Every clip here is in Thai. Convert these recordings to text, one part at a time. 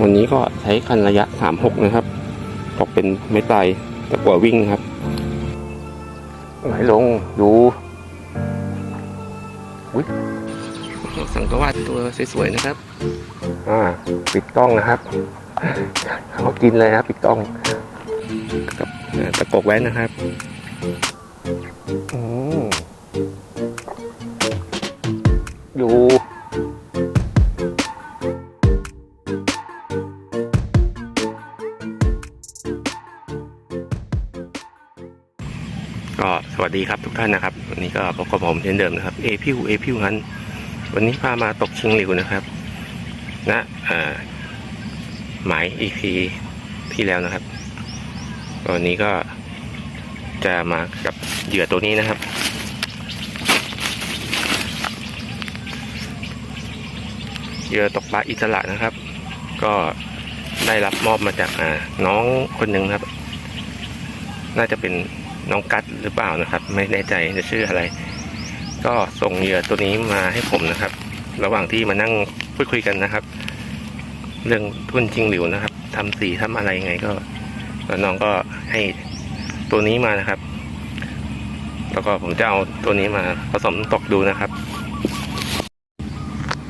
วันนี้ก็ใช้คันระยะ 36 นะครับตกเป็นไม่ไตลแต่กว่าวิ่งครับไหลลงดูอุ้ยสังกวาดตัวสวยๆนะครับ อ่า ปิดกล้องนะครับเขากินเลยนะครับ ปิดกล้องกับเอ่อตะกกแว้นนะครับ กท่านนะครับ วันนี้ก็พบกับผมเช่นเดิมนะครับเอพิวเอพิวนั้นวันนี้พามาตกชิงหลิวนะครับณอ่าหมาย EP ที่แล้วนะครับวันนี้ก็จะมากับเหยื่อตัวนี้นะครับ เหยื่อตกปลาอิสระนะครับ ก็ได้รับมอบมาจากน้องคนหนึ่งครับ น่าจะเป็น น้องกัดหรือเปล่านะครับ ไม่แน่ใจจะชื่ออะไร ก็ส่งเหยื่อตัวนี้มาให้ผมนะครับ ระหว่างที่มานั่งพูดคุยกันนะครับ เรื่องทุ่นจริงหลิวนะครับทำสีทำอะไรยังไงก็แล้วน้องก็ให้ตัวนี้มานะครับ แล้วก็ผมจะเอาตัวนี้มาผสมตกดูนะครับ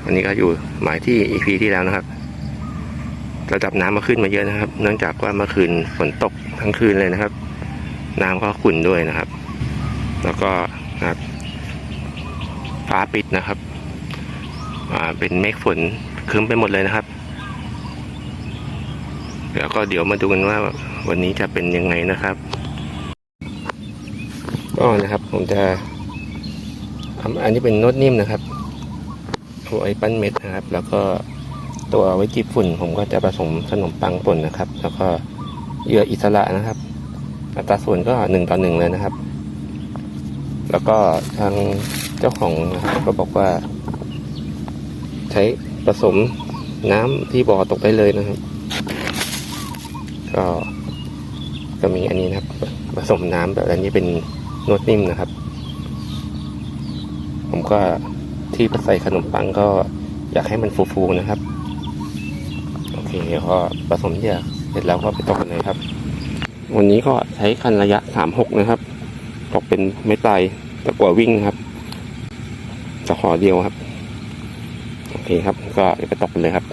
อันนี้ก็อยู่หมายที่ EP ที่แล้วนะครับ ระดับน้ำมาขึ้นมาเยอะนะครับ เนื่องจากว่าเมื่อคืนฝนตกทั้งคืนเลยนะครับ น้ำก็ขุ่นด้วยนะครับ แล้วก็นะครับฟ้าปิดนะครับอ่าเป็นเมฆฝนครึ้มไปหมดเลยนะครับแล้วก็เดี๋ยวมาดูกันว่าวันนี้จะเป็นยังไงนะครับก็นะครับ ผมจะอันนี้เป็นโน้ตนิ่มนะครับเอาไว้ปั้นเม็ดนะครับ แล้วก็ตัวไว้จีบฝุ่น ผมก็จะผสมขนมปังป่นนะครับ แล้วก็เยื่ออิสระนะครับ อัตราส่วนก็หนึ่งต่อหนึ่งเลยนะครับ แล้วก็ทางเจ้าของนะครับก็บอกว่า ใช้ผสมน้ำที่บ่อตกได้เลยนะครับ ก็ก็มีอันนี้นะครับ ผสมน้ำแบบอันนี้เป็นนวดนิ่มนะครับ ผมก็ที่ใส่ขนมปังก็อยากให้มันฟูๆนะครับ โอเคก็ผสมเหยื่อเสร็จแล้วก็ไปตกกันเลยครับ วันนี้ก็ใช้คันระยะ36นะครับ ตกเป็นไม่ไตลตะกว่าวิ่งนะครับตะขอเดียวครับ โอเคครับ ก็เดี๋ยวไปตกกันเลยครับ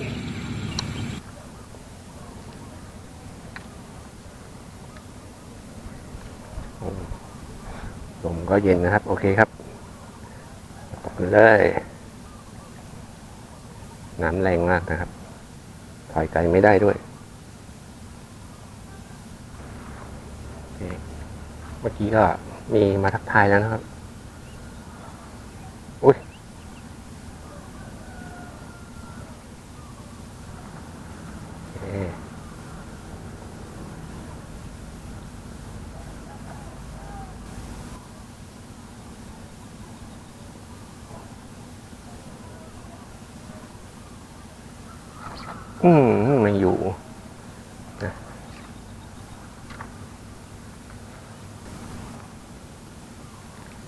ลมก็เย็นนะครับ โอเคครับตกกันเลยน้ำแรงมากนะครับ ถอยไกลไม่ได้ด้วย โอเค เมื่อกี้ก็มีมาทักทายแล้วนะครับ อุ้ยอืมไม่อยู่นะ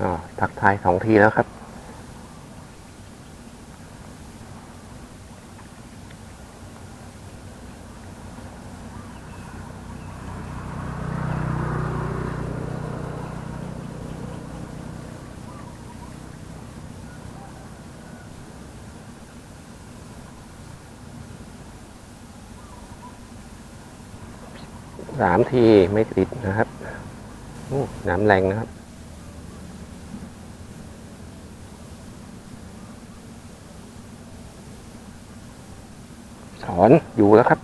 อ่า ทายสองทีแล้วครับ สามทีไม่ติดนะครับน้ำแรงนะครับ ส อนอยู่แล้วครับ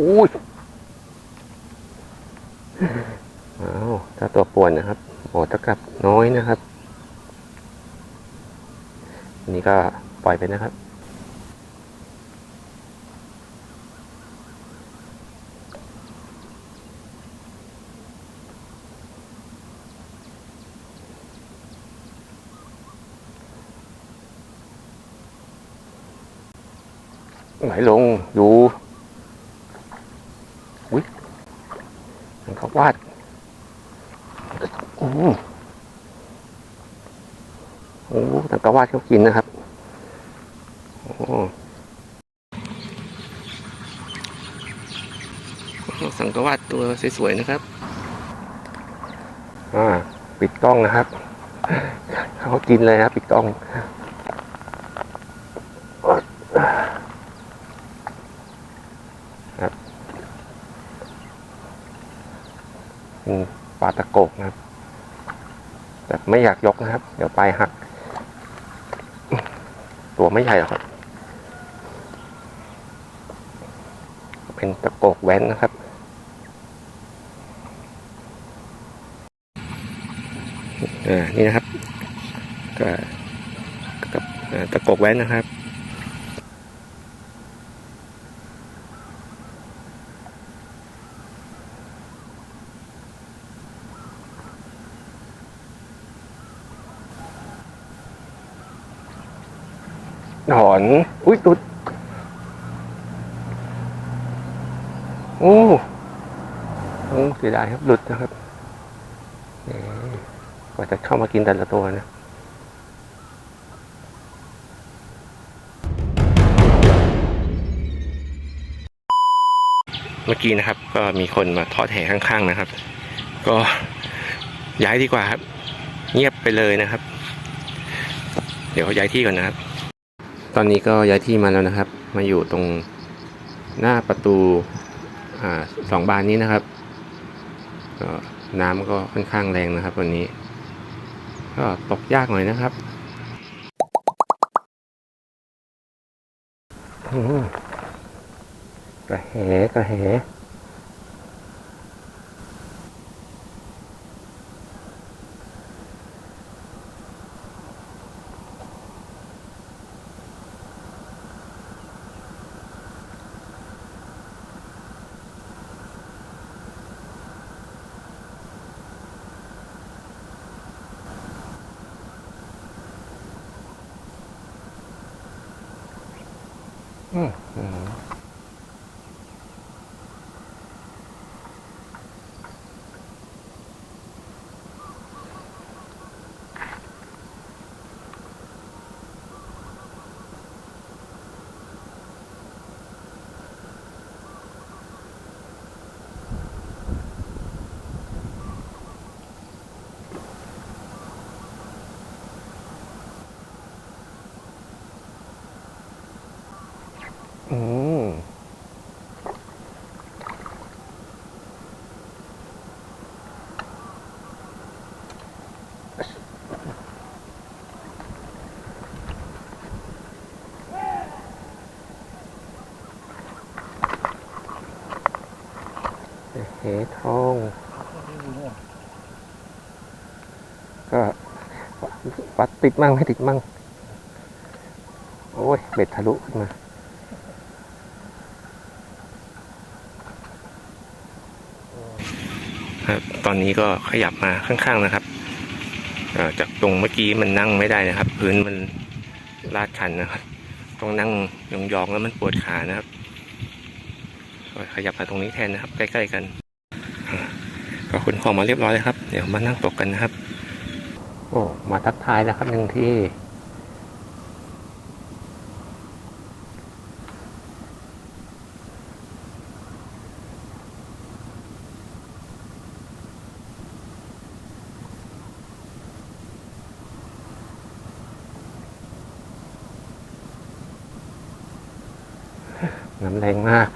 อุ้ยอ้าวถ้าตัวป่วนนะครับโอ้ตะกลับน้อยนะครับ นี่ก็ปล่อยไปนะครับ ไหลลงอยู่อุ้ยมันเขาวาดโอ้โหสังกวาดเขากินนะครับโอ้สังกวาดตัวสวยๆนะครับ อ่า ปิดกล้องนะครับ เขากินเลยนะปิดกล้อง ครับเป็นปลาตะโกกนะครับแต่ไม่อยากยกนะครับ เดี๋ยวปลายหัก ตัวไม่ใหญ่หรอกครับ เป็นตะโกกแว้นนะครับเออนี่นะครับ ก็กับตะโกกแว้นนะครับ หอน อุ้ยตุดโอ้โอ้เสียดายครับ หลุดนะครับกว่าจะเข้ามากินแต่ละตัวนะเมื่อกี้นะครับ ก็มีคนมาทอดแห่ข้างๆนะครับ ก็ย้ายดีกว่าครับ เงียบไปเลยนะครับ เดี๋ยวย้ายที่ก่อนนะครับ ตอนนี้ก็ย้ายที่มาแล้วนะครับ มาอยู่ตรงหน้าประตูอ่าสองบานนี้นะครับก็น้ำก็ค่อนข้างแรงนะครับ วันนี้ ก็ตกยากหน่อยนะครับอืมกระแหกระแห อืมอืมอืมเห ทอง ก็วัดติดมั่งไม่ติดมั่ง โอ้ย เบ็ดทะลุขึ้นมาครับตอนนี้ก็ขยับมาข้างๆนะครับจากตรงเมื่อกี้มันนั่งไม่ได้นะครับ พื้นมันลาดชันนะครับต้องนั่งยองๆแล้วมันปวดขานะครับขยับมาตรงนี้แทนนะครับ ใกล้ ๆ กัน ขนของมาเรียบร้อยแล้วครับ เดี๋ยวมานั่งตกกันนะครับ โอ้มาทักทายแล้วครับหนึ่งที่น้ำแรงมาก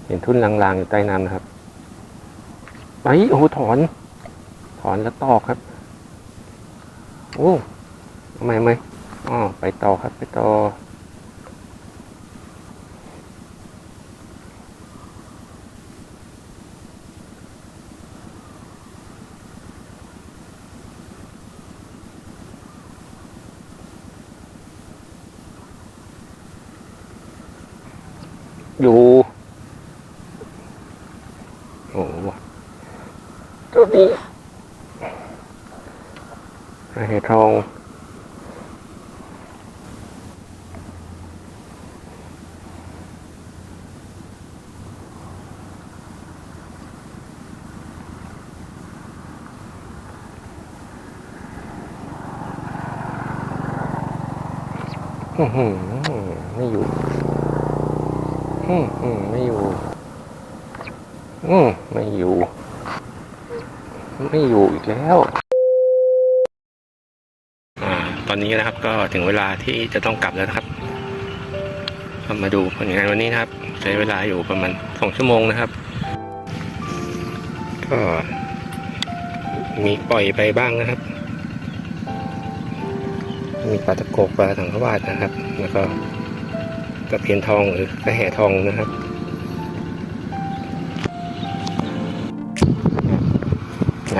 เห็นทุ่นลางๆอยู่ใต้น้ำนะครับไปโอ้ถอน ถอนแล้วตอกครับ โอ้ทำไมไหมอ๋อไปต่อครับไปต่ออยู่ โอ้โห ตัวนี้เห็ดทองอื้อหือนี่อยู่อืมอืมไม่อยู่ อืมไม่อยู่ ไม่อยู่อีกแล้วอตอนนี้นะครับก็ถึงเวลาที่จะต้องกลับแล้วนะครับ มาดูผลงานวันนี้นะครับ ใช้เวลาอยู่ประมาณสองชั่วโมงนะครับ ก็มีปล่อยไปบ้างนะครับ มีปลาตะโกกปลาถังขวาดนะครับ แล้วก็ตะเพียนทองหรือกระแหทองนะครับ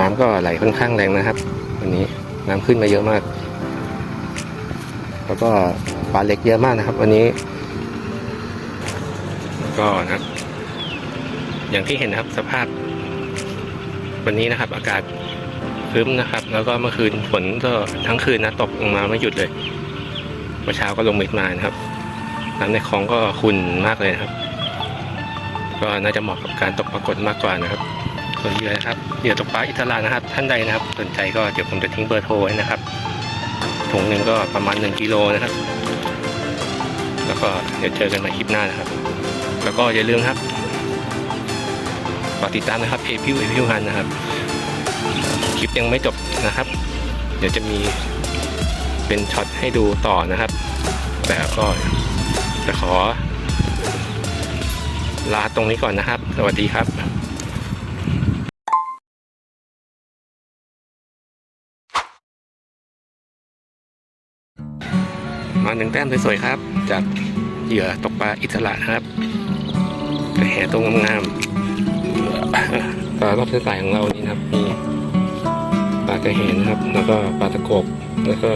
น้ำก็ไหลค่อนข้างแรงนะครับ วันนี้น้ำขึ้นมาเยอะมาก แล้วก็ปลาเล็กเยอะมากนะครับ วันนี้ ก็นะครับอย่างที่เห็นนะครับสภาพ วันนี้นะครับ อากาศครึ้มนะครับ แล้วก็เมื่อคืนฝนก็ทั้งคืนนะตกลงมาไม่หยุดเลยเมื่อเช้าก็ลงเม็ดมานะครับ น้ำในคลองก็ขุ่นมากเลยนะครับ ก็น่าจะเหมาะกับการตกปรากฏมากกว่านะครับ ส่วนเหยื่อนะครับเหยื่อตกปลาอิสระนะครับ ท่านใดนะครับ สนใจก็เดี๋ยวผมจะทิ้งเบอร์โทรไว้นะครับถุงหนึ่งก็ประมาณ 1กิโลนะครับ แล้วก็เดี๋ยวเจอกันใหม่คลิปหน้านะครับ แล้วก็อย่าลืมครับฝากติดตามนะครับเพจพิวเอพิวฮันนะครับ คลิปยังไม่จบนะครับ เดี๋ยวจะมีเป็นช็อตให้ดูต่อนะครับ แต่ก็จะขอลาตรงนี้ก่อนนะครับ สวัสดีครับ มาหนึ่งแต้มสวยๆครับ จากเหยื่อตกปลาอิสระครับกระแหตรงงามๆปลารอบเส้นสายของเรานี่นะครับมีปลากระแหนะครับ แล้วก็ปลาตะกบแล้วก็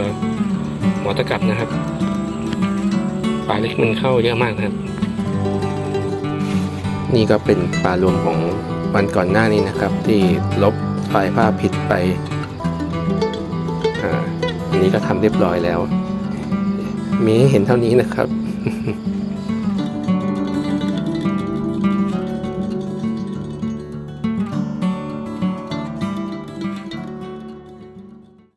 หัวตะกับนะครับปลาเล็กมันเข้าเยอะมากนะครับ นี่ก็เป็นปลารวมของวันก่อนหน้านี้นะครับ ที่ลบไฟล์ภาพผิดไปอันนี้ก็ทำเรียบร้อยแล้ว มีให้เห็นเท่านี้นะครับ